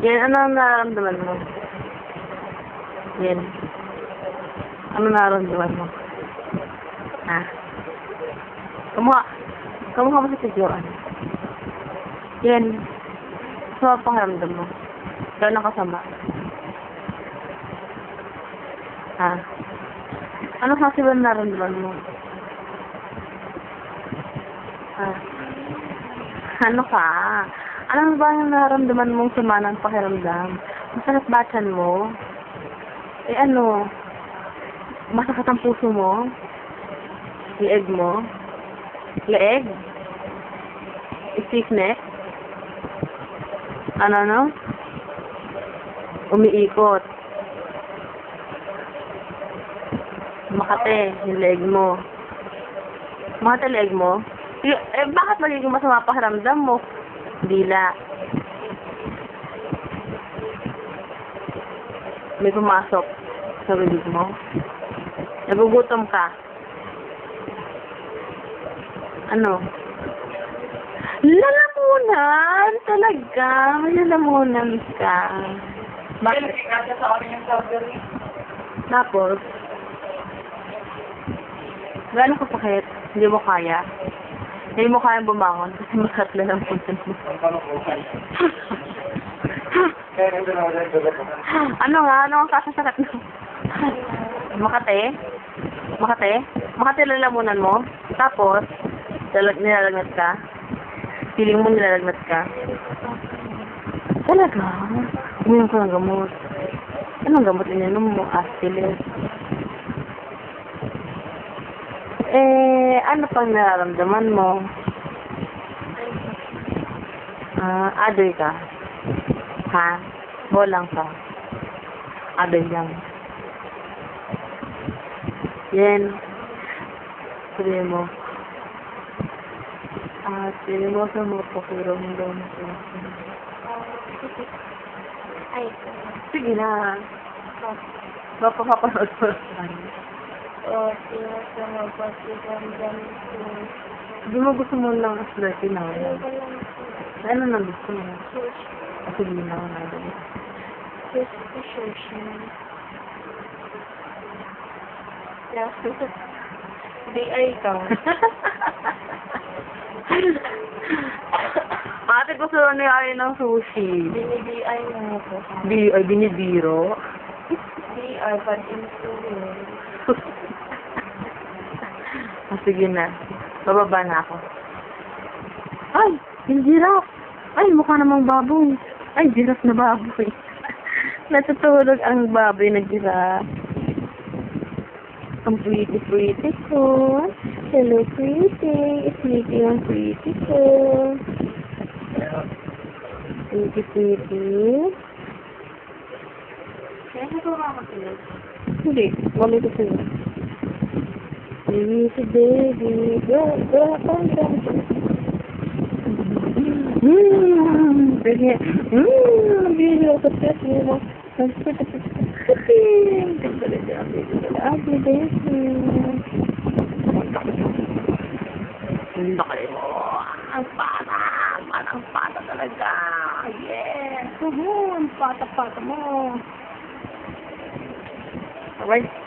Yan, ano ang nararamdaman mo? Yan. Ano nararamdaman mo? Ha? Kumuha. Kumuha mo sa tijuan. Yan. So, ang pakiramdam mo. Gano'ng kasama? Ha? Ano kasi ba nararamdaman mo? Ha? Ano ka? Ano ba ang nararamdaman mong sama ng pakiramdam? Masakit ba mo? Eh ano? Masakit ang puso mo? Leeg mo? Leeg? Stiff neck? Ano no? Umiikot. Makate, yung leg mo. Makate leg mo? Eh, bakit magiging masama pakiramdam mo? Dila. May pumasok sa bibig mo. Nagugutom ka. Ano? Lalamunan! Talaga? May lalamunan ka. Bakit? Tapos, gano'n ka sakit? Hindi mo kaya? Hindi mo kaya bumangon kasi masakit lang ang puso mo. Ano nga? Ano ang kasasakit mo? Makate? Makate? Makate lalamunan mo? Tapos, dalag nilalagnat ka? Feeling mo nilalagnat ka? Talaga? Uminom ka ng gamot. Anong gamot ininom mo? Aspirin. Eh, ano pang nararamdaman mo? Ah, adoy ka? Ha? Bolang ka? Adoy lang. Yan. Sabihin mo. Ah, sabihin mo sa mga pakiramdam ko. Ay, Sige na. Mapapapanood ko. O, sino sa magpasigamgam ko. Hindi mo gusto mo lang aslete na. Ano ba lang Ano nang gusto mo? Kasi hindi na ako nagalit. Sush ko sush na. Yeah. Di ay ikaw. Ate, gusto ni Ari ng sushi. Bini-DI mo ako. Di, ay, binibiro. DI, yun. Ah, sige na. Bababa na ako. Ay, yung giraffe. Ay, mukha namang baboy. Ay, giraffe na baboy. Natutulog ang baboy na giraffe. Ang pretty, pretty ko. Hello, pretty. It's Mickey ang pretty ko. Pretty, pretty. Kaya nagawa ko sila. Hindi, wala ito sila. Baby, baby, go, go, go, go. Mmm, mmm, ang sweet. Ang talaga, ang baby, ang baby. Ang laki mo. Ang pata, parang pata talaga. Uhum, ang pata-pata mo. Alright.